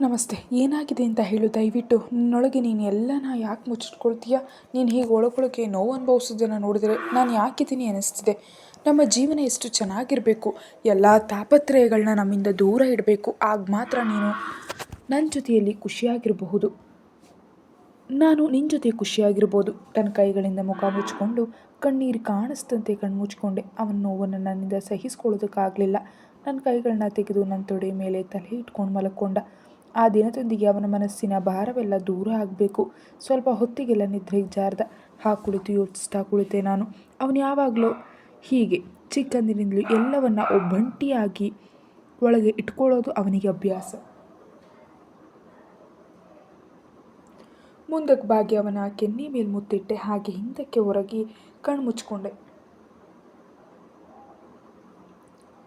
ನಮಸ್ತೆ. ಏನಾಗಿದೆ ಅಂತ ಹೇಳು. ದಯವಿಟ್ಟು ನಿನ್ನೊಳಗೆ ನೀನು ಎಲ್ಲನ ಯಾಕೆ ಮುಚ್ಚಿಟ್ಕೊಳ್ತೀಯ? ನೀನು ಹೀಗೆ ಒಳಗೊಳಗೆ ನೋವು ಅನುಭವಿಸೋದನ್ನು ನೋಡಿದರೆ ನಾನು ಯಾಕಿದ್ದೀನಿ ಅನ್ನಿಸ್ತಿದೆ. ನಮ್ಮ ಜೀವನ ಎಷ್ಟು ಚೆನ್ನಾಗಿರಬೇಕು. ಎಲ್ಲ ತಾಪತ್ರಯಗಳನ್ನ ನಮ್ಮಿಂದ ದೂರ ಇಡಬೇಕು. ಆಗ ಮಾತ್ರ ನೀನು ನನ್ನ ಜೊತೆಯಲ್ಲಿ ಖುಷಿಯಾಗಿರಬಹುದು. ನಾನು ನಿನ್ನ ಜೊತೆ ಖುಷಿಯಾಗಿರ್ಬೋದು. ತನ್ನ ಕೈಗಳಿಂದ ಮುಖ ಮುಚ್ಚಿಕೊಂಡು, ಕಣ್ಣೀರು ಕಾಣಿಸ್ದಂತೆ ಕಣ್ಣು ಮುಚ್ಕೊಂಡೆ ಅವನ ನೋವನ್ನು ನನ್ನಿಂದ ಸಹಿಸ್ಕೊಳ್ಳೋದಕ್ಕಾಗಲಿಲ್ಲ. ನನ್ನ ಕೈಗಳನ್ನ ತೆಗೆದು ನನ್ನ ತೊಡೆ ಮೇಲೆ ತಲೆ ಇಟ್ಕೊಂಡು ಮಲಕ್ಕೊಂಡ ಆ ದಿನದೊಂದಿಗೆ ಅವನ ಮನಸ್ಸಿನ ಭಾರವೆಲ್ಲ ದೂರ ಆಗಬೇಕು. ಸ್ವಲ್ಪ ಹೊತ್ತಿಗೆಲ್ಲ ನಿದ್ರೆಗೆ ಜಾರ್ದ. ಹಾ ಕುಳಿತು ಯೋಚಿಸ್ತಾ ಕುಳಿತೆ ನಾನು. ಅವನು ಯಾವಾಗಲೂ ಹೀಗೆ ಚಿಕ್ಕಂದಿನಿಂದಲೂ ಎಲ್ಲವನ್ನ ಒಬ್ಬಂಟಿಯಾಗಿ ಒಳಗೆ ಇಟ್ಕೊಳ್ಳೋದು ಅವನಿಗೆ ಅಭ್ಯಾಸ. ಮುಂದಕ್ಕೆ ಬಾಗಿ ಅವನ ಕೆನ್ನಿ ಮೇಲೆ ಮುತ್ತಿಟ್ಟೆ. ಹಾಗೆ ಹಿಂದಕ್ಕೆ ಹೊರಗಿ ಕಣ್ಣು ಮುಚ್ಕೊಂಡೆ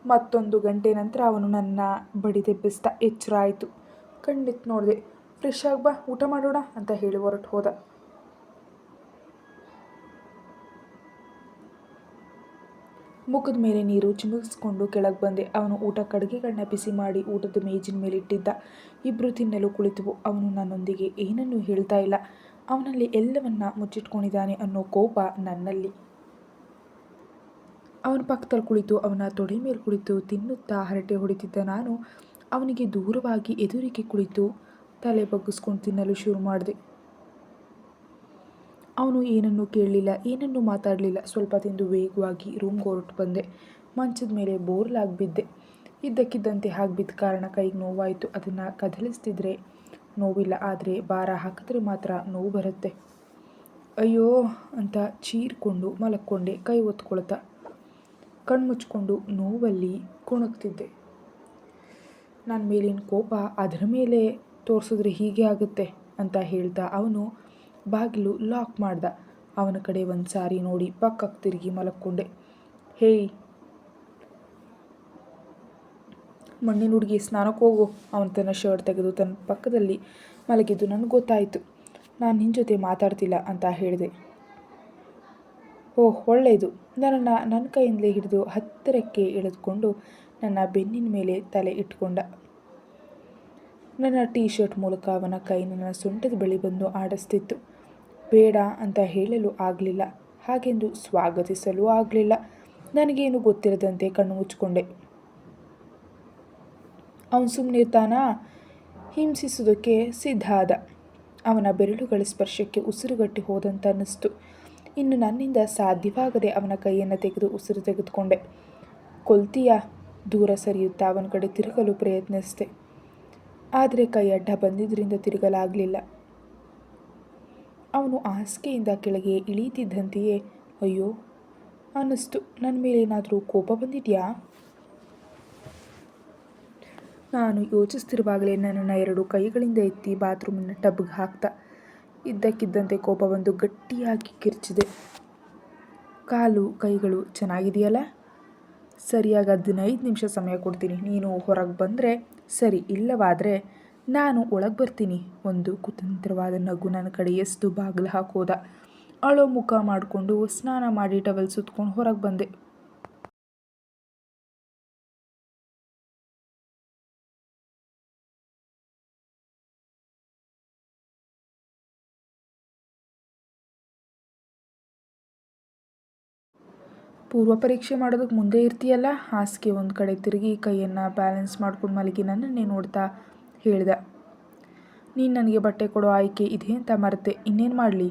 ಮತ್ತೊಂದು ಗಂಟೆ ನಂತರ ಅವನು ನನ್ನ ಬಡಿದೆಬ್ಬಿಸ್ತಾ ಎಚ್ಚರ ಆಯಿತು ಕಣ್ಣೆತ್ತು ನೋಡಿದೆ. ಫ್ರೆಶ್ ಆಗಿ ಬಾ ಊಟ ಮಾಡೋಣ ಅಂತ ಹೇಳಿ ಹೊರಟು ಹೋದ. ಮುಖದ ಮೇಲೆ ನೀರು ಚಿಮುಗಿಸ್ಕೊಂಡು ಕೆಳಗೆ ಬಂದೆ. ಅವನು ಊಟ ಕಡಿಗೆಗಳನ್ನ ಬಿಸಿ ಮಾಡಿ ಊಟದ ಮೇಜಿನ ಮೇಲೆ ಇಟ್ಟಿದ್ದ. ಇಬ್ಬರು ತಿನ್ನಲು ಕುಳಿತವು. ಅವನು ನನ್ನೊಂದಿಗೆ ಏನನ್ನೂ ಹೇಳ್ತಾ ಇಲ್ಲ. ಅವನಲ್ಲಿ ಎಲ್ಲವನ್ನ ಮುಚ್ಚಿಟ್ಕೊಂಡಿದ್ದಾನೆ ಅನ್ನೋ ಕೋಪ ನನ್ನಲ್ಲಿ. ಅವನ ಪಕ್ಕದಲ್ಲಿ ಕುಳಿತು, ಅವನ ತೊಡೆ ಮೇಲೆ ಕುಳಿತು ತಿನ್ನುತ್ತಾ ಹರಟೆ ಹೊಡಿತಿದ್ದ ನಾನು ಅವನಿಗೆ ದೂರವಾಗಿ ಎದುರಿಗೆ ಕುಳಿತು ತಲೆ ಬಗ್ಗಿಸ್ಕೊಂಡು ತಿನ್ನಲು ಶುರು ಮಾಡಿದೆ. ಅವನು ಏನನ್ನೂ ಕೇಳಲಿಲ್ಲ, ಏನನ್ನೂ ಮಾತಾಡಲಿಲ್ಲ. ಸ್ವಲ್ಪ ತಿಂದು ವೇಗವಾಗಿ ರೂಮ್ಗೆ ಹೊರಟು ಬಂದೆ. ಮಂಚದ ಮೇಲೆ ಬೋರ್ಲಾಗಿ ಬಿದ್ದೆ. ಇದ್ದಕ್ಕಿದ್ದಂತೆ ಹಾಗೆ ಬಿದ್ದ ಕಾರಣ ಕೈಗೆ ನೋವಾಯಿತು. ಅದನ್ನು ಕದಲಿಸ್ತಿದ್ರೆ ನೋವಿಲ್ಲ, ಆದರೆ ಭಾರ ಹಾಕಿದ್ರೆ ಮಾತ್ರ ನೋವು ಬರುತ್ತೆ. ಅಯ್ಯೋ ಅಂತ ಚೀರ್ಕೊಂಡು ಮಲಕ್ಕೊಂಡೆ ಕೈ ಒತ್ಕೊಳ್ತಾ ಕಣ್ಮುಚ್ಕೊಂಡು ನೋವಲ್ಲಿ ಕುಣುಕ್ತಿದ್ದೆ. ನನ್ನ ಮೇಲಿನ ಕೋಪ ಅದರ ಮೇಲೆ ತೋರಿಸಿದ್ರೆ ಹೀಗೆ ಆಗುತ್ತೆ ಅಂತ ಹೇಳ್ತಾ ಅವನು ಬಾಗಿಲು ಲಾಕ್ ಮಾಡ್ದ. ಅವನ ಕಡೆ ಒಂದು ಸಾರಿ ನೋಡಿ ಪಕ್ಕಕ್ಕೆ ತಿರುಗಿ ಮಲಕ್ಕೊಂಡೆ ಹೇಯ್, ಮಣ್ಣಿನ ಹುಡುಗಿ ಸ್ನಾನಕ್ಕೆ ಹೋಗು. ಅವನು ತನ್ನ ಶರ್ಟ್ ತೆಗೆದು ತನ್ನ ಪಕ್ಕದಲ್ಲಿ ಮಲಗಿದ್ದು ನನಗೆ ಗೊತ್ತಾಯಿತು. ನಾನು ನಿನ್ನ ಜೊತೆ ಮಾತಾಡ್ತಿಲ್ಲ ಅಂತ ಹೇಳಿದೆ. ಓಹ್ ಒಳ್ಳೆಯದು ನನ್ನನ್ನು ನನ್ನ ಕೈಯಿಂದಲೇ ಹಿಡಿದು ಹತ್ತಿರಕ್ಕೆ ಎಳೆದುಕೊಂಡು ನನ್ನ ಬೆನ್ನಿನ ಮೇಲೆ ತಲೆ ಇಟ್ಕೊಂಡ. ನನ್ನ ಟೀ ಶರ್ಟ್ ಮೂಲಕ ಅವನ ಕೈ ನನ್ನ ಸೊಂಟದ ಬಳಿ ಬಂದು ಆಡಿಸ್ತಿತ್ತು. ಬೇಡ ಅಂತ ಹೇಳಲು ಆಗಲಿಲ್ಲ. ಹಾಗೆಂದು ಸ್ವಾಗತಿಸಲು ಆಗಲಿಲ್ಲ. ನನಗೇನು ಗೊತ್ತಿರದಂತೆ ಕಣ್ಣು ಮುಚ್ಚಿಕೊಂಡೆ. ಅವನು ತಾನಾ? ಹಿಂಸಿಸೋದಕ್ಕೆ ಸಿದ್ಧ ಆದ. ಅವನ ಬೆರಳುಗಳ ಸ್ಪರ್ಶಕ್ಕೆ ಉಸಿರುಗಟ್ಟಿ ಹೋದಂತ ಅನ್ನಿಸ್ತು. ಇನ್ನು ನನ್ನಿಂದ ಸಾಧ್ಯವಾಗದೆ ಅವನ ಕೈಯನ್ನು ತೆಗೆದು ಉಸಿರು ತೆಗೆದುಕೊಂಡೆ. ಕೊಲ್ತೀಯ? ದೂರ ಸರಿಯುತ್ತಾ ಅವನ ಕಡೆ ತಿರುಗಲು ಪ್ರಯತ್ನಿಸಿದೆ. ಆದರೆ ಕೈ ಅಡ್ಡ ಬಂದಿದ್ದರಿಂದ ತಿರುಗಲಾಗಲಿಲ್ಲ. ಅವನು ಹಾಸಿಗೆಯಿಂದ ಕೆಳಗೆ ಇಳೀತಿದ್ದಂತೆಯೇ ಅಯ್ಯೋ, ಅನ್ನಿಸ್ತು. ನನ್ನ ಮೇಲೆ ಏನಾದರೂ ಕೋಪ ಬಂದಿದೆಯಾ? ನಾನು ಯೋಚಿಸ್ತಿರುವಾಗಲೇ ನನ್ನನ್ನು ಎರಡು ಕೈಗಳಿಂದ ಎತ್ತಿ ಬಾತ್ರೂಮಿನ ಟಬ್ಗೆ ಹಾಕ್ತಾ ಇದ್ದಕ್ಕಿದ್ದಂತೆ ಕೋಪ ಬಂದು ಗಟ್ಟಿಯಾಗಿ ಕಿರ್ಚಿದೆ. ಕಾಲು, ಕೈಗಳು ಚೆನ್ನಾಗಿದೆಯಲ್ಲ? ಸರಿಯಾಗಿ ಹದಿನೈದು ನಿಮಿಷ ಸಮಯ ಕೊಡ್ತೀನಿ. ನೀನು ಹೊರಗೆ ಬಂದರೆ ಸರಿ, ಇಲ್ಲವಾದರೆ ನಾನು ಒಳಗೆ ಬರ್ತೀನಿ. ಒಂದು ಕುತಂತ್ರವಾದ ನಗು ನನ್ನ ಕಡೆ ಎಷ್ಟು ಬಾಗಿಲು ಹಾಕೋದ. ಅಳೋ ಮುಖ ಮಾಡಿಕೊಂಡು ಸ್ನಾನ ಮಾಡಿ ಟವಲ್ ಸುತ್ಕೊಂಡು ಹೊರಗೆ ಬಂದೆ. ಪೂರ್ವ ಪರೀಕ್ಷೆ ಮಾಡೋದಕ್ಕೆ ಮುಂದೆ ಇರ್ತೀಯಲ್ಲ, ಹಾಸಿಗೆ ಒಂದು ಕಡೆ ತಿರುಗಿ ಕೈಯನ್ನು ಬ್ಯಾಲೆನ್ಸ್ ಮಾಡ್ಕೊಂಡು ಮಲಗಿ ನನ್ನನ್ನೇ ನೋಡ್ತಾ ಹೇಳ್ದ. ನೀನು ನನಗೆ ಬಟ್ಟೆ ಕೊಡೋ ಆಯ್ಕೆ ಇದೆ ಅಂತ ಮರೆತೆ, ಇನ್ನೇನು ಮಾಡಲಿ?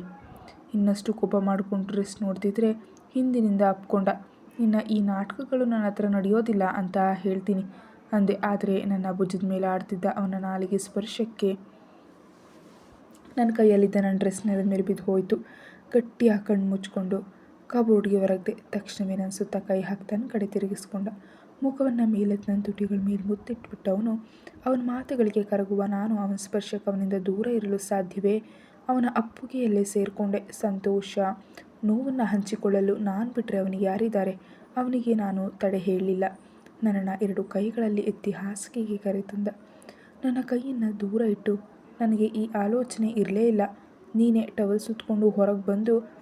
ಇನ್ನಷ್ಟು ಕೋಪ ಮಾಡಿಕೊಂಡು ಡ್ರೆಸ್ ನೋಡ್ತಿದ್ರೆ ಹಿಂದಿನಿಂದ ಅಪ್ಕೊಂಡ ಇನ್ನು ಈ ನಾಟಕಗಳು ನನ್ನ ಹತ್ರ ನಡೆಯೋದಿಲ್ಲ ಅಂತ ಹೇಳ್ತೀನಿ ಅಂದೆ. ಆದರೆ ನನ್ನ ಭುಜದ ಮೇಲೆ ಆಡ್ತಿದ್ದ ಅವನ ನಾಲಿಗೆ ಸ್ಪರ್ಶಕ್ಕೆ ನನ್ನ ಕೈಯಲ್ಲಿದ್ದ ನನ್ನ ಡ್ರೆಸ್ ನೆಲದ ಮೇಲೆ ಬಿದ್ದು ಹೋಯಿತು. ಗಟ್ಟಿಯಾಗಿ ಕಣ್ಣು ಮುಚ್ಕೊಂಡು ಕಬೋರ್ಡ್ಗೆ ಹೊರಗಿದೆ ತಕ್ಷಣವೇ ನನ್ನ ಸುತ್ತ ಕೈ ಹಾಕ್ತಾನೆ ಕಡೆ ತಿರುಗಿಸ್ಕೊಂಡ. ಮುಖವನ್ನು ಮೇಲೆತ್ತು ನನ್ನ ತುಟಿಗಳ ಮೇಲೆ ಮುತ್ತಿಟ್ಬಿಟ್ಟವನು. ಅವನ ಮಾತುಗಳಿಗೆ ಕರಗುವ ನಾನು ಅವನ ಸ್ಪರ್ಶಕ್ಕೆ ಅವನಿಂದ ದೂರ ಇರಲು ಸಾಧ್ಯವೇ? ಅವನ ಅಪ್ಪುಗೆಯಲ್ಲೇ ಸೇರಿಕೊಂಡೆ. ಸಂತೋಷ. ನೋವನ್ನು ಹಂಚಿಕೊಳ್ಳಲು ನಾನು ಬಿಟ್ಟರೆ ಅವನಿಗೆ ಯಾರಿದ್ದಾರೆ? ಅವನಿಗೆ ನಾನು ತಡೆ ಹೇಳಲಿಲ್ಲ. ನನ್ನನ್ನು ಎರಡು ಕೈಗಳಲ್ಲಿ ಎತ್ತಿ ಹಾಸಿಗೆಗೆ ಕರೆತಂದ. ನನ್ನ ಕೈಯನ್ನು ದೂರ ಇಟ್ಟು, ನನಗೆ ಈ ಆಲೋಚನೆ ಇರಲೇ ಇಲ್ಲ. ನೀನೇ ಟವಲ್ ಸುತ್ತಕೊಂಡು ಹೊರಗೆ ಬಂದು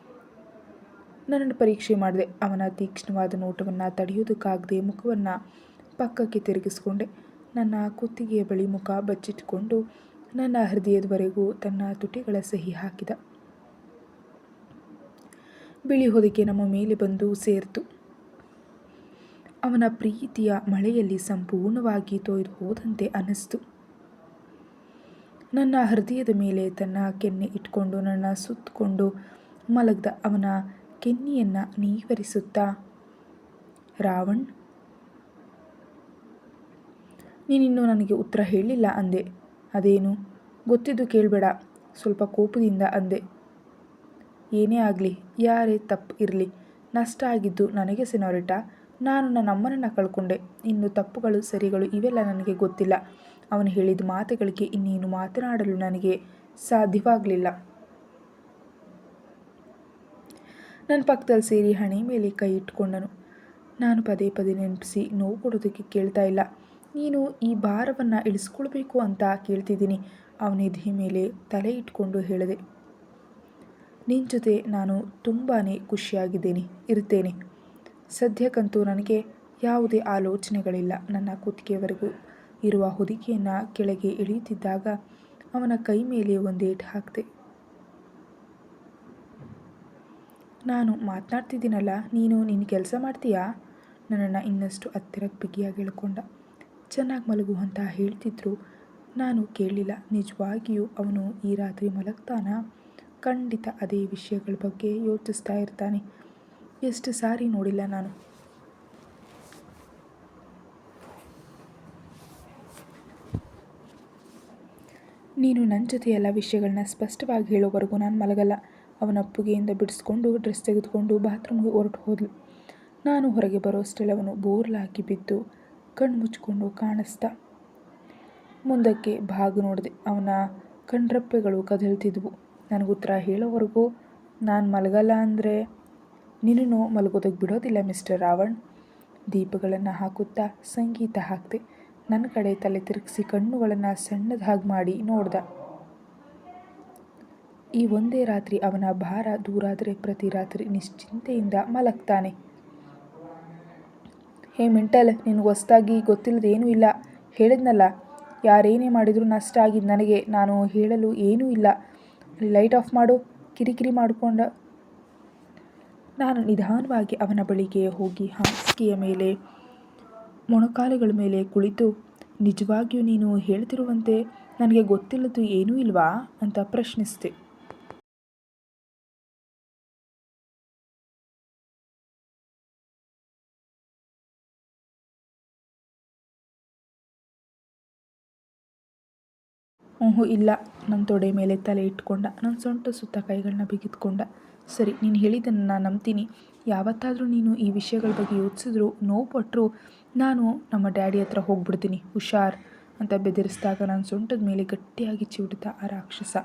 ನನ್ನನ್ನು ಪರೀಕ್ಷೆ ಮಾಡಿದೆ. ಅವನ ತೀಕ್ಷ್ಣವಾದ ನೋಟವನ್ನು ತಡೆಯೋದಕ್ಕಾಗದೆ ಮುಖವನ್ನು ಪಕ್ಕಕ್ಕೆ ತಿರುಗಿಸ್ಕೊಂಡೆ. ನನ್ನ ಕುತ್ತಿಗೆಯ ಬಳಿ ಮುಖ ಬಚ್ಚಿಟ್ಟುಕೊಂಡು ನನ್ನ ಹೃದಯದವರೆಗೂ ತನ್ನ ತುಟಿಗಳ ಸಹಿ ಹಾಕಿದ. ಬಿಳಿ ಹೊದಿಕೆ ನಮ್ಮ ಮೇಲೆ ಬಂದು ಸೇರಿತು. ಅವನ ಪ್ರೀತಿಯ ಮಳೆಯಲ್ಲಿ ಸಂಪೂರ್ಣವಾಗಿ ತೊಯ್ದು ಹೋದಂತೆ ಅನ್ನಿಸ್ತು. ನನ್ನ ಹೃದಯದ ಮೇಲೆ ತನ್ನ ಕೆನ್ನೆ ಇಟ್ಕೊಂಡು, ನನ್ನ ಸುತ್ತಕೊಂಡು ಮಲಗ್ದ ಅವನ ಕೆನ್ನೆಯನ್ನು ನೀವರಿಸುತ್ತಾ? ರಾವಣ್, ನೀನಿನ್ನೂ ನನಗೆ ಉತ್ತರ ಹೇಳಿಲ್ಲ ಅಂದೆ. ಅದೇನು? ಗೊತ್ತಿದ್ದು ಕೇಳಬೇಡ. ಸ್ವಲ್ಪ ಕೋಪದಿಂದ ಅಂದೆ. ಏನೇ ಆಗಲಿ, ಯಾರೇ ತಪ್ಪು ಇರಲಿ, ನಷ್ಟ ಆಗಿದ್ದು ನನಗೆ ಸಿನೋರಿಟ, ನಾನು ನನ್ನ ಅಮ್ಮನನ್ನು ಕಳ್ಕೊಂಡೆ. ಇನ್ನು ತಪ್ಪುಗಳು, ಸರಿಗಳು ಇವೆಲ್ಲ ನನಗೆ ಗೊತ್ತಿಲ್ಲ. ಅವನು ಹೇಳಿದ ಮಾತುಗಳಿಗೆ ಇನ್ನೇನು ಮಾತನಾಡಲು ನನಗೆ ಸಾಧ್ಯವಾಗಲಿಲ್ಲ. ನನ್ನ ಪಕ್ಕದಲ್ಲಿ ಸೇರಿ ಹಣೆ ಮೇಲೆ ಕೈ ಇಟ್ಕೊಂಡನು ನಾನು ಪದೇ ಪದೇ ನೆನಪಿಸಿ ನೋವು ಕೊಡೋದಕ್ಕೆ ಕೇಳ್ತಾ ಇಲ್ಲ. ನೀನು ಈ ಭಾರವನ್ನು ಇಳಿಸ್ಕೊಳ್ಬೇಕು ಅಂತ ಕೇಳ್ತಿದ್ದೀನಿ, ಅವನ ಮೇಲೆ ತಲೆ ಇಟ್ಕೊಂಡು ಹೇಳಿದೆ. ನಿನ್ನ ಜೊತೆ ನಾನು ತುಂಬಾ ಖುಷಿಯಾಗಿದ್ದೇನೆ ಇರ್ತೇನೆ ಸದ್ಯಕ್ಕಂತೂ ನನಗೆ ಯಾವುದೇ ಆಲೋಚನೆಗಳಿಲ್ಲ. ನನ್ನ ಕುತ್ತಿಗೆವರೆಗೂ ಇರುವ ಹೊದಿಕೆಯನ್ನು ಕೆಳಗೆ ಇಳಿಯುತ್ತಿದ್ದಾಗ ಅವನ ಕೈ ಮೇಲೆ ಒಂದೇಟು ಹಾಕಿದೆ ನಾನು ಮಾತನಾಡ್ತಿದ್ದೀನಲ್ಲ, ನೀನು ನಿನ್ನ ಕೆಲಸ ಮಾಡ್ತೀಯಾ? ನನ್ನನ್ನು ಇನ್ನಷ್ಟು ಹತ್ತಿರಕ್ಕೆ ಬಿಗಿಯಾಗಿ ಹೇಳ್ಕೊಂಡ. ಚೆನ್ನಾಗಿ ಮಲಗು ಅಂತ ಹೇಳ್ತಿದ್ರು. ನಾನು ಕೇಳಲಿಲ್ಲ. ನಿಜವಾಗಿಯೂ ಅವನು ಈ ರಾತ್ರಿ ಮಲಗ್ತಾನ? ಖಂಡಿತ ಅದೇ ವಿಷಯಗಳ ಬಗ್ಗೆ ಯೋಚಿಸ್ತಾ ಇರ್ತಾನೆ. ಎಷ್ಟು ಸಾರಿ ನೋಡಿಲ್ಲ ನಾನು. ನೀನು ನನ್ನ ಜೊತೆ ಎಲ್ಲ ವಿಷಯಗಳನ್ನ ಸ್ಪಷ್ಟವಾಗಿ ಹೇಳೋವರೆಗೂ ನಾನು ಮಲಗಲ್ಲ. ಅವನ ಅಪ್ಪುಗೆಯಿಂದ ಬಿಡಿಸ್ಕೊಂಡು ಡ್ರೆಸ್ ತೆಗೆದುಕೊಂಡು ಬಾತ್ರೂಮ್ಗೆ ಹೊರಟು ಹೋದ್ಲು. ನಾನು ಹೊರಗೆ ಬರೋಷ್ಟರಲ್ಲಿ ಅವನು ಬೋರ್ಲಾಗಿ ಬಿದ್ದು ಕಣ್ಣು ಮುಚ್ಚಿಕೊಂಡು ಕಾಣಿಸ್ದ ಮುಂದಕ್ಕೆ ಭಾಗ ನೋಡಿದೆ. ಅವನ ಕಣ್ರಪ್ಪೆಗಳು ಕದಲ್ತಿದ್ವು. ನನಗೆ ಉತ್ತರ ಹೇಳೋವರೆಗೂ ನಾನು ಮಲಗಲ್ಲ ಅಂದರೆ ನಿನ್ನನ್ನು ಮಲಗೋದಕ್ಕೆ ಬಿಡೋದಿಲ್ಲ ಮಿಸ್ಟರ್ ರಾವಣ್. ದೀಪಗಳನ್ನು ಹಾಕುತ್ತಾ ಸಂಗೀತ ಹಾಕಿದೆ, ನನ್ನ ಕಡೆ ತಲೆ ತಿರುಗಿಸಿ ಕಣ್ಣುಗಳನ್ನು ಸಣ್ಣದಾಗಿ ಮಾಡಿ ನೋಡ್ದ. ಈ ಒಂದೇ ರಾತ್ರಿ ಅವನ ಭಾರ ದೂರಾದರೆ ಪ್ರತಿ ರಾತ್ರಿ ನಿಶ್ಚಿಂತೆಯಿಂದ ಮಲಗ್ತಾನೆ. ಹೇ ಮೆಂಟಲ್ ನಿನಗೆ ಹೊಸ್ದಾಗಿ ಗೊತ್ತಿಲ್ಲದೆ ಏನೂ ಇಲ್ಲ. ಹೇಳಿದ್ನಲ್ಲ, ಯಾರೇನೇ ಮಾಡಿದರೂ ನಷ್ಟ ಆಗಿದ್ದು ನನಗೆ. ನಾನು ಹೇಳಲು ಏನೂ ಇಲ್ಲ. ಲೈಟ್ ಆಫ್ ಮಾಡು, ಕಿರಿಕಿರಿ ಮಾಡಿಕೊಂಡ. ನಾನು ನಿಧಾನವಾಗಿ ಅವನ ಬಳಿಗೆ ಹೋಗಿ ಹಾಸಿಗೆಯ ಮೇಲೆ, ಮೊಣಕಾಲುಗಳ ಮೇಲೆ ಕುಳಿತು, ನಿಜವಾಗಿಯೂ ನೀನು ಹೇಳ್ತಿರುವಂತೆ ನನಗೆ ಗೊತ್ತಿಲ್ಲದ್ದು ಏನೂ ಇಲ್ವಾ? ಅಂತ ಪ್ರಶ್ನಿಸಿದೆ. ಹ್ಞೂ, ಇಲ್ಲ. ನನ್ನ ತೊಡೆ ಮೇಲೆ ತಲೆ ಇಟ್ಕೊಂಡ. ನನ್ನ ಸೊಂಟ ಸುತ್ತ ಕೈಗಳನ್ನ ಬಿಗಿದ್ಕೊಂಡ. ಸರಿ, ನೀನು ಹೇಳಿದ್ದನ್ನು ನಾನು ನಂಬ್ತೀನಿ. ಯಾವತ್ತಾದರೂ ನೀನು ಈ ವಿಷಯಗಳ ಬಗ್ಗೆ ಯೋಚಿಸಿದ್ರು, ನೋವು ಪಟ್ಟರು ನಾನು ನಮ್ಮ ಡ್ಯಾಡಿ ಹತ್ರ ಹೋಗ್ಬಿಡ್ತೀನಿ. ಹುಷಾರ್ ಅಂತ ಬೆದರಿಸಿದಾಗ ನನ್ನ ಸೊಂಟದ ಮೇಲೆ ಗಟ್ಟಿಯಾಗಿ ಚಿವುಟಿದ ಆ ರಾಕ್ಷಸ.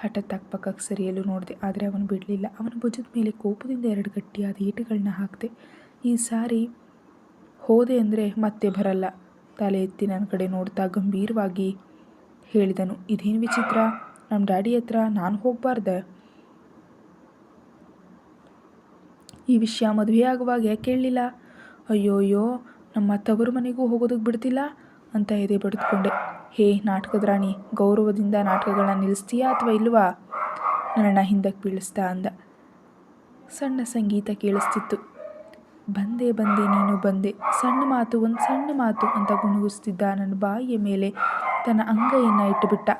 ಹಠತ್ ಅಕ್ಕಪಕ್ಕಕ್ಕೆ ಸರಿಯಲು ನೋಡಿದೆ. ಆದರೆ ಅವನು ಬಿಡಲಿಲ್ಲ. ಅವನ ಭುಜದ ಮೇಲೆ ಕೋಪದಿಂದ ಎರಡು ಗಟ್ಟಿಯಾದ ಏಟುಗಳನ್ನ ಹಾಕಿದೆ. ಈ ಸಾರಿ ಹೋದೆ ಅಂದರೆ ಮತ್ತೆ ಬರಲ್ಲ. ತಲೆ ಎತ್ತಿ ನನ್ನ ಕಡೆ ನೋಡ್ತಾ ಗಂಭೀರವಾಗಿ ಹೇಳಿದನು, ಇದೇನು ವಿಚಿತ್ರ? ನಮ್ಮ ಡ್ಯಾಡಿ ಹತ್ರ ನಾನು ಹೋಗಬಾರ್ದೆ? ಈ ವಿಷಯ ಮದುವೆ ಆಗುವಾಗ ಯಾಕೆ ಕೇಳಲಿಲ್ಲ? ಅಯ್ಯೋ ಅಯ್ಯೋ ನಮ್ಮ ತವರು ಮನೆಗೂ ಹೋಗೋದಕ್ಕೆ ಬಿಡ್ತಿಲ್ಲ? ಅಂತ ಎದೆ ಬಡಿದುಕೊಂಡೆ. ಹೇ, ನಾಟಕದ ರಾಣಿ, ಗೌರವದಿಂದ ನಾಟಕಗಳನ್ನ ನಿಲ್ಲಿಸ್ತೀಯಾ ಅಥವಾ ಇಲ್ವಾ? ನನ್ನ ಹಿಂದಕ್ಕೆ ಬೀಳಿಸ್ತಾ ಅಂದ. ಸಣ್ಣ ಸಂಗೀತ ಕೇಳಿಸ್ತಿತ್ತು. ಬಂದೆ ಬಂದೆ, ನೀನು ಬಂದೆ, ಸಣ್ಣ ಮಾತು, ಒಂದು ಸಣ್ಣ ಮಾತು ಅಂತ ಗುಣಗುಸ್ತಿದ್ದ ನನ್ನ ಬಾಯಿಯ ಮೇಲೆ ತನ್ನ ಅಂಗೈಯನ್ನು ಇಟ್ಟುಬಿಟ್ಟ.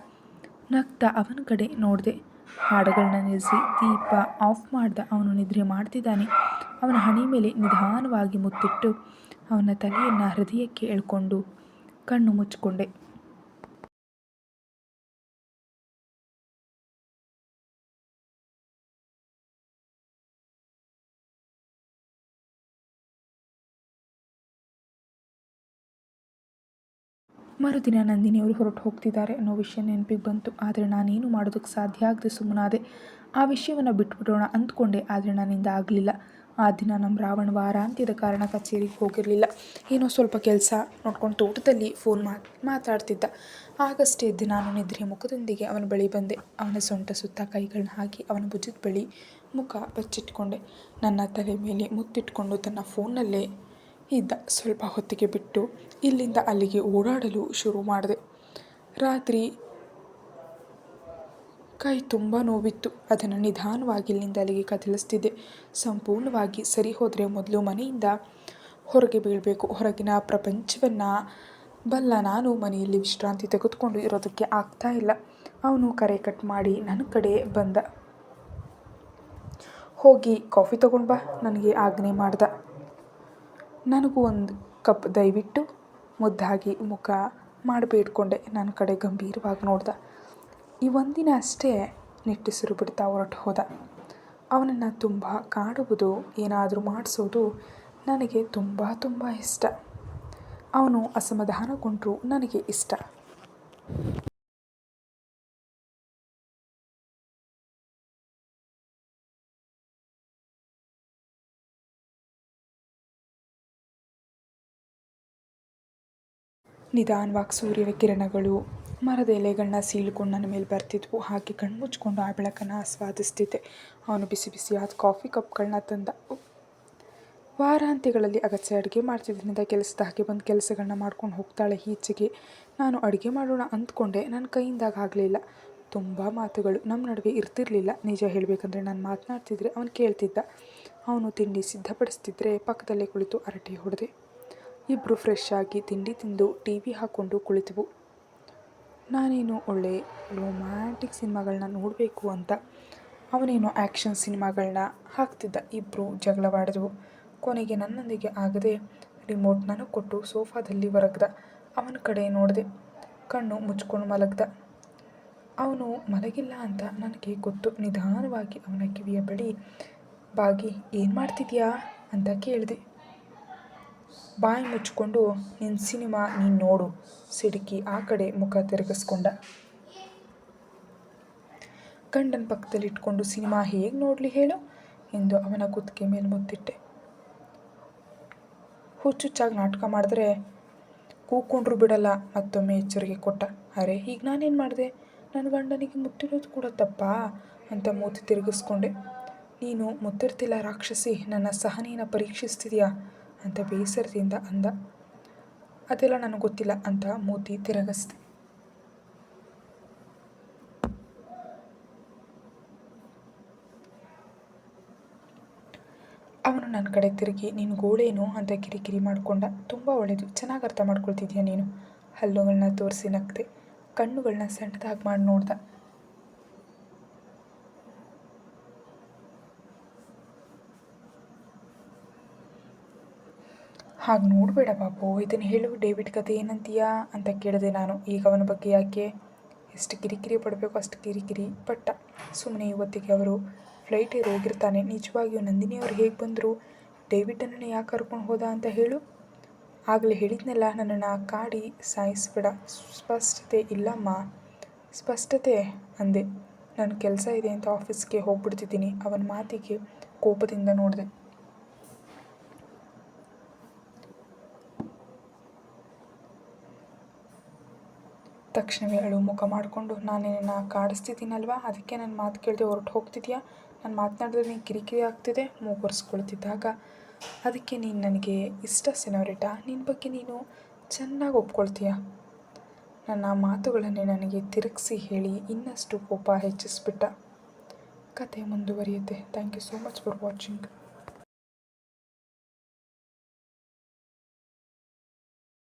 ನಗ್ತಾ ಅವನ ಕಡೆ ನೋಡಿದೆ. ಹಾಡುಗಳನ್ನ ನಿಲ್ಲಿಸಿ ದೀಪ ಆಫ್ ಮಾಡ್ದ ಅವನು ನಿದ್ರೆ ಮಾಡ್ತಿದ್ದಾನೆ. ಅವನ ಹಣೆ ಮೇಲೆ ನಿಧಾನವಾಗಿ ಮುತ್ತಿಟ್ಟು ಅವನ ತಲೆಯನ್ನು ಹೃದಯಕ್ಕೆ ಎಳ್ಕೊಂಡು ಕಣ್ಣು ಮುಚ್ಚಿಕೊಂಡೆ. ಮರುದಿನ ನಂದಿನಿಯವರು ಹೊರಟು ಹೋಗ್ತಿದ್ದಾರೆ ಅನ್ನೋ ವಿಷಯ ನೆನಪಿಗೆ ಬಂತು. ಆದರೆ ನಾನೇನು ಮಾಡೋದಕ್ಕೆ ಸಾಧ್ಯ ಆಗದೆ ಸುಮ್ಮನಾದೆ. ಆ ವಿಷಯವನ್ನು ಬಿಟ್ಬಿಡೋಣ ಅಂದ್ಕೊಂಡೆ. ಆದರೆ ನಾನಿಂದ ಆಗಲಿಲ್ಲ. ಆ ದಿನ ನಮ್ಮ ರಾವಣ ವಾರಾಂತ್ಯದ ಕಾರಣ ಕಚೇರಿಗೆ ಹೋಗಿರಲಿಲ್ಲ. ಏನೋ ಸ್ವಲ್ಪ ಕೆಲಸ ನೋಡ್ಕೊಂಡು ತೋಟದಲ್ಲಿ ಫೋನ್ ಮಾತು ಮಾತಾಡ್ತಿದ್ದ. ಆಗಷ್ಟೇ ಎದ್ದು ನಾನು ನಿದ್ರೆ ಮುಖದೊಂದಿಗೆ ಅವನ ಬಳಿ ಬಂದೆ. ಅವನ ಸೊಂಟ ಸುತ್ತ ಕೈಗಳನ್ನ ಹಾಕಿ ಅವನ ಭುಜದ ಬಳಿ ಮುಖ ಬಚ್ಚಿಟ್ಕೊಂಡೆ. ನನ್ನ ತಲೆ ಮೇಲೆ ಮುತ್ತಿಟ್ಕೊಂಡು ತನ್ನ ಫೋನ್ನಲ್ಲೇ ಇದ್ದ ಸ್ವಲ್ಪ ಹೊತ್ತಿಗೆ ಬಿಟ್ಟು ಇಲ್ಲಿಂದ ಅಲ್ಲಿಗೆ ಓಡಾಡಲು ಶುರು ಮಾಡಿದೆ. ರಾತ್ರಿ ಕೈ ತುಂಬ ನೋವಿತ್ತು. ಅದನ್ನು ನಿಧಾನವಾಗಿ ಇಲ್ಲಿಂದ ಅಲ್ಲಿಗೆ ಕದಲಿಸ್ತಿದ್ದೆ ಸಂಪೂರ್ಣವಾಗಿ ಸರಿ ಹೋದರೆ ಮೊದಲು ಮನೆಯಿಂದ ಹೊರಗೆ ಬೀಳಬೇಕು. ಹೊರಗಿನ ಪ್ರಪಂಚವನ್ನು ಬಲ್ಲ ನಾನು ಮನೆಯಲ್ಲಿ ವಿಶ್ರಾಂತಿ ತೆಗೆದುಕೊಂಡು ಇರೋದಕ್ಕೆ ಆಗ್ತಾ ಇಲ್ಲ. ಅವನು ಕರೆ ಕಟ್ ಮಾಡಿ ನನ್ನ ಕಡೆ ಬಂದ. ಹೋಗಿ ಕಾಫಿ ತಗೊಂಡು ಬಾ. ನನಗೆ ಆಜ್ಞೆ ಮಾಡ್ದ. ನನಗೂ ಒಂದು ಕಪ್ ದಯವಿಟ್ಟು ಮುದ್ದಾಗಿ ಮುಖ ಮಾಡಿ ಬೇಡ್ಕೊಂಡೆ ನನ್ನ ಕಡೆ ಗಂಭೀರವಾಗಿ ನೋಡ್ದ. ಈ ಒಂದಿನ ಅಷ್ಟೇ ನಿಟ್ಟುಸಿರು ಬಿಡ್ತಾ ಹೊರಟು ಹೋದ. ಅವನನ್ನು ತುಂಬ ಕಾಡುವುದು, ಏನಾದರೂ ಮಾಡಿಸೋದು ನನಗೆ ತುಂಬ ತುಂಬ ಇಷ್ಟ. ಅವನು ಅಸಮಾಧಾನಗೊಂಡರೂ ನನಗೆ ಇಷ್ಟ. ನಿಧಾನವಾಗಿ ಸೂರ್ಯನ ಕಿರಣಗಳು ಮರದ ಎಲೆಗಳನ್ನ ಸೀಳ್ಕೊಂಡು ನನ್ನ ಮೇಲೆ ಬರ್ತಿದ್ವು. ಹಾಗೆ ಕಣ್ಣು ಮುಚ್ಕೊಂಡು ಆ ಬೆಳಕನ್ನು ಆಸ್ವಾದಿಸ್ತಿದ್ದೆ. ಅವನು ಬಿಸಿ ಬಿಸಿಯಾದ ಕಾಫಿ ಕಪ್ಗಳನ್ನ ತಂದ. ವಾರಾಂತ್ಯಗಳಲ್ಲಿ ಅಗತ್ಯ ಅಡುಗೆ ಮಾಡ್ತಿದ್ದರಿಂದ ಕೆಲಸದ ಹಾಗೆ ಬಂದು ಕೆಲಸಗಳನ್ನ ಮಾಡ್ಕೊಂಡು ಹೋಗ್ತಾಳೆ ಈಚೆಗೆ. ನಾನು ಅಡುಗೆ ಮಾಡೋಣ ಅಂದ್ಕೊಂಡೆ. ನನ್ನ ಕೈಯಿಂದಾಗ ಆಗಲಿಲ್ಲ. ತುಂಬ ಮಾತುಗಳು. ನಮ್ಮ ನಡುವೆ ಇರ್ತಿರಲಿಲ್ಲ. ನಿಜ ಹೇಳಬೇಕಂದ್ರೆ ನಾನು ಮಾತನಾಡ್ತಿದ್ರೆ ಅವನು ಕೇಳ್ತಿದ್ದ. ಅವನು ತಿಂಡಿ ಸಿದ್ಧಪಡಿಸ್ತಿದ್ರೆ ಪಕ್ಕದಲ್ಲೇ ಕುಳಿತು ಹರಟೆ ಹೊಡೆದೆ. ಇಬ್ಬರು ಫ್ರೆಶ್ ಆಗಿ ತಿಂಡಿ ತಿಂದು ಟಿ ವಿ ಹಾಕ್ಕೊಂಡು ಕುಳಿತೆವು. ನಾನೇನು ಒಳ್ಳೆ ರೊಮ್ಯಾಂಟಿಕ್ ಸಿನಿಮಾಗಳನ್ನ ನೋಡಬೇಕು ಅಂತ ಅವನೇನು ಆ್ಯಕ್ಷನ್ ಸಿನಿಮಾಗಳನ್ನ ಹಾಕ್ತಿದ್ದ ಇಬ್ಬರು ಜಗಳವಾಡಿದ್ವು. ಕೊನೆಗೆ ನನ್ನೊಂದಿಗೆ ಆಗದೆ ರಿಮೋಟ್ ನಾನು ಕೊಟ್ಟು ಸೋಫಾದಲ್ಲಿ ಹೊರಗ್ದ ಅವನ ಕಡೆ ನೋಡಿದೆ. ಕಣ್ಣು ಮುಚ್ಕೊಂಡು ಮಲಗ್ದ. ಅವನು ಮಲಗಿಲ್ಲ ಅಂತ ನನಗೆ ಗೊತ್ತು. ನಿಧಾನವಾಗಿ ಅವನ ಕಿವಿಯ ಬಳಿ, ಬಾಗಿ, ಏನು ಮಾಡ್ತಿದ್ಯಾ? ಅಂತ ಕೇಳಿದೆ. ಬಾಯಿ ಮುಚ್ಚಿಕೊಂಡು ನಿನ್ನ ಸಿನಿಮಾ ನೀನು ನೋಡು. ಸಿಡುಕಿ ಆ ಕಡೆ ಮುಖ ತಿರುಗಿಸ್ಕೊಂಡ. ಗಂಡನ ಪಕ್ಕದಲ್ಲಿ ಇಟ್ಕೊಂಡು ಸಿನಿಮಾ ಹೇಗೆ ನೋಡಲಿ ಹೇಳು ಎಂದು ಅವನ ಕುತ್ತಿಗೆ ಮೇಲೆ ಮುತ್ತಿಟ್ಟೆ. ಹುಚ್ಚುಚ್ಚಾಗಿ ನಾಟಕ ಮಾಡಿದ್ರೆ ಕೂಕೊಂಡ್ರು ಬಿಡಲ್ಲ, ಮತ್ತೊಮ್ಮೆ ಎಚ್ಚರಿಕೆ ಕೊಟ್ಟ. ಅರೆ ಈಗ ನಾನೇನು ಮಾಡಿದೆ? ನನ್ನ ಗಂಡನಿಗೆ ಮುತ್ತಿರೋದು ಕೂಡ ತಪ್ಪಾ? ಅಂತ ಮೂತಿ ತಿರುಗಿಸ್ಕೊಂಡೆ. ನೀನು ಮುತ್ತಿರ್ತಿಲ್ಲ ರಾಕ್ಷಸಿ, ನನ್ನ ಸಹನೆಯನ್ನು ಪರೀಕ್ಷಿಸ್ತಿದೆಯಾ? ಅಂತ ಬೇಸರದಿಂದ ಅಂದ. ಅದೆಲ್ಲ ನನಗೆ ಗೊತ್ತಿಲ್ಲ ಅಂತ ಮೂತಿ ತಿರುಗಿಸ್ದೆ. ಅವನು ನನ್ನ ಕಡೆ ತಿರುಗಿ, ನೀನು ಗೋಳೇನು? ಅಂತ ಕಿರಿಕಿರಿ ಮಾಡಿಕೊಂಡ. ತುಂಬ ಒಳ್ಳೆಯದು ಚೆನ್ನಾಗಿ ಅರ್ಥ ಮಾಡ್ಕೊಳ್ತಿದ್ಯಾ ನೀನು? ಹಲ್ಲುಗಳನ್ನ ತೋರಿಸಿ ನಗ್ದೆ. ಕಣ್ಣುಗಳನ್ನ ಸಣ್ಣದಾಗಿ ಮಾಡಿ ನೋಡ್ದ. ಹಾಗೆ ನೋಡಬೇಡ ಪಾಪು, ಇದನ್ನು ಹೇಳು. ಡೇವಿಡ್ ಕತೆ ಏನಂತೀಯಾ ಅಂತ ಕೇಳಿದೆ ನಾನು. ಈಗ ಅವನ ಬಗ್ಗೆ ಯಾಕೆ ಎಷ್ಟು ಕಿರಿಕಿರಿ ಪಡಬೇಕು, ಅಷ್ಟು ಕಿರಿಕಿರಿ ಪಟ್ಟ. ಸುಮ್ಮನೆ ಇವತ್ತಿಗೆ ಅವರು ಫ್ಲೈಟಿಗೆ ಹೋಗಿರ್ತಾನೆ. ನಿಜವಾಗಿಯೂ ನಂದಿನಿ ಅವ್ರು ಹೇಗೆ ಬಂದರು? ಡೇವಿಡನ್ನು ಯಾಕೆ ಕರ್ಕೊಂಡು ಹೋದ ಅಂತ ಹೇಳು. ಆಗಲೇ ಹೇಳಿದ್ನಲ್ಲ, ನನ್ನನ್ನು ಕಾಡಿ ಸಾಯಿಸ್ಬೇಡ. ಸ್ಪಷ್ಟತೆ ಇಲ್ಲಮ್ಮ. ಸ್ಪಷ್ಟತೆ ಅಂದೆ. ನನ್ನ ಕೆಲಸ ಇದೆ ಅಂತ ಆಫೀಸ್ಗೆ ಹೋಗ್ಬಿಡ್ತಿದ್ದೀನಿ. ಅವನ ಮಾತಿಗೆ ಕೋಪದಿಂದ ನೋಡಿದೆ. ತಕ್ಷಣವೇ ಅಳು ಮುಖ ಮಾಡಿಕೊಂಡು, ನಾನು ನಿನ್ನ ಕಾಡಿಸ್ತಿದ್ದೀನಲ್ವಾ? ಅದಕ್ಕೆ ನನ್ನ ಮಾತು ಕೇಳದೆ ಹೊರಟು ಹೋಗ್ತಿದ್ಯಾ? ನಾನು ಮಾತನಾಡಿದ್ರೆ ನೀನು ಕಿರಿಕಿರಿ ಆಗ್ತಿದೆ, ಮೂಗುರ್ಸ್ಕೊಳ್ತಿದ್ದಾಗ. ಅದಕ್ಕೆ ನೀನು ನನಗೆ ಇಷ್ಟ ಸೆನೋರಿಟಾ ನಿನ್ನ ಬಗ್ಗೆ ನೀನು ಚೆನ್ನಾಗಿ ಒಪ್ಕೊಳ್ತೀಯ? ನನ್ನ ಮಾತುಗಳನ್ನೇ ನನಗೆ ತಿರುಗಿಸಿ ಹೇಳಿ ಇನ್ನಷ್ಟು ಕೋಪ ಹೆಚ್ಚಿಸ್ಬಿಟ್ಟ. ಕತೆ ಮುಂದುವರಿಯುತ್ತೆ. Thank you so much for watching